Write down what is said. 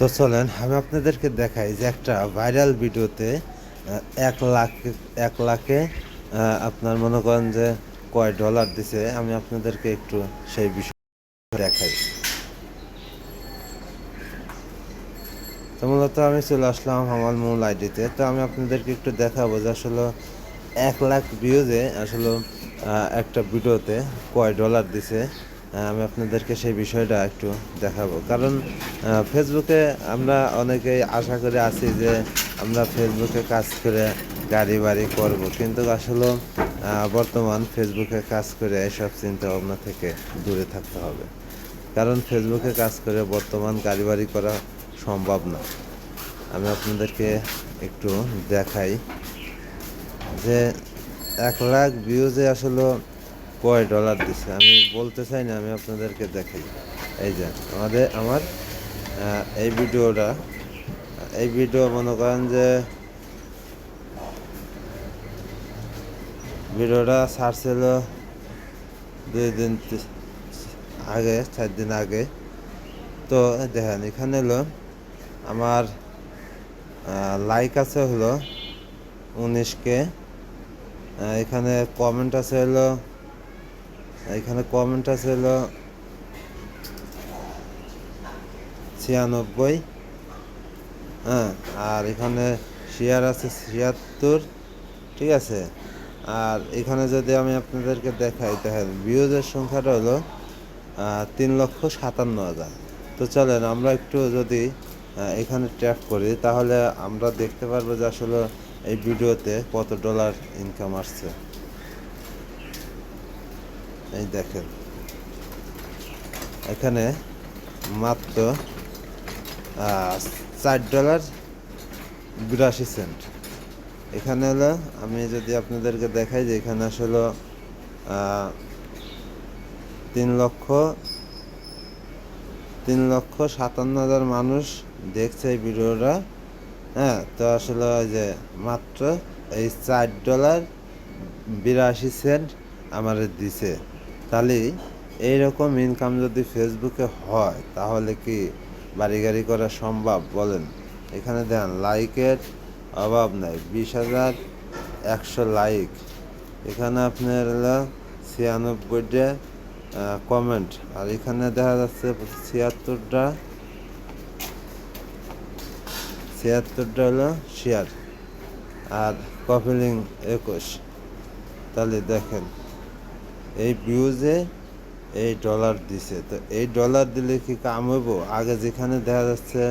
তো চলেন, আমি আপনাদেরকে দেখাই যে একটা ভাইরাল ভিডিওতে এক লাখ, এক লাখে আপনার মনে করেন যে কয় ডলার দিছে, আমি আপনাদেরকে একটু সেই বিষয় দেখাই। তো মূলত আমি চলে আসলাম আমার মূল আইডিতে। তো আমি আপনাদেরকে একটু দেখাবো যে আসলে এক লাখ ভিউজে আসলে একটা ভিডিওতে কয় ডলার দিছে। আমি আপনাদেরকে সেই বিষয়টা একটু দেখাবো। কারণ ফেসবুকে আমরা অনেকেই আশা করে আছি যে আমরা ফেসবুকে কাজ করে গাড়ি বাড়ি করব। কিন্তু আসলে বর্তমান ফেসবুকে কাজ করে এসব চিন্তা ভাবনা থেকে দূরে থাকতে হবে। কারণ ফেসবুকে কাজ করে বর্তমান গাড়ি বাড়ি করা সম্ভব না। আমি আপনাদেরকে একটু দেখাই যে এক লাখ ভিউজে আসলে কয় ডলার দিছে? আমি বলতে চাই না, আমি আপনাদেরকে দেখাই। এই যে, আমাদের, আমার এই ভিডিওটা, এই ভিডিও মনে করেন যে, ভিডিওটা ছাড়ছিল দুই দিন আগে, চার দিন আগে। তো দেখেন, এখানে হলো আমার লাইক আছে হলো উনিশকে এখানে কমেন্ট আছে হলো এখানে কমেন্ট আছে হলো ছিয়ানব্বই হ্যাঁ আর এখানে শেয়ার আছে ছিয়াত্তর, ঠিক আছে? আর এখানে যদি আমি আপনাদেরকে দেখাই তাহলে ভিউজের সংখ্যাটা হলো তিন লক্ষ সাতান্ন হাজার। তো চলেন, আমরা একটু যদি এখানে ট্যাপ করি, তাহলে আমরা দেখতে পারব যে আসলে এই ভিডিওতে কত ডলার ইনকাম আসছে। এই দেখেন। এখানে মাত্র চার ডলার বিরাশি সেন্ট। এখানে হলো আমি যদি আপনাদেরকে দেখাই যে এখানে আসলে তিন লক্ষ তিন লক্ষ সাতান্ন হাজার মানুষ দেখছে এই ভিডিওটা। হ্যাঁ তো আসলে যে মাত্র এই চার ডলার বিরাশি সেন্ট আমার দিছে। তাহলে এইরকম ইনকাম যদি ফেসবুকে হয়, তাহলে কি বাড়ি গাড়ি করা সম্ভব? বলেন। এখানে দেন, লাইকের অভাব নাই। বিশ হাজার একশো লাইক। এখানে আপনার হলো ছিয়ানব্বইটা কমেন্ট আর এখানে দেখা যাচ্ছে ছিয়াত্তরটা ছিয়াত্তরটা হলো শেয়ার আর কপিলিং একুশ। তাহলে দেখেন। এই ভিউজে এই ডলার দিছে। তো এই ডলার দিলে কি কাম হইব? আগে যেখানে দেখা যাচ্ছে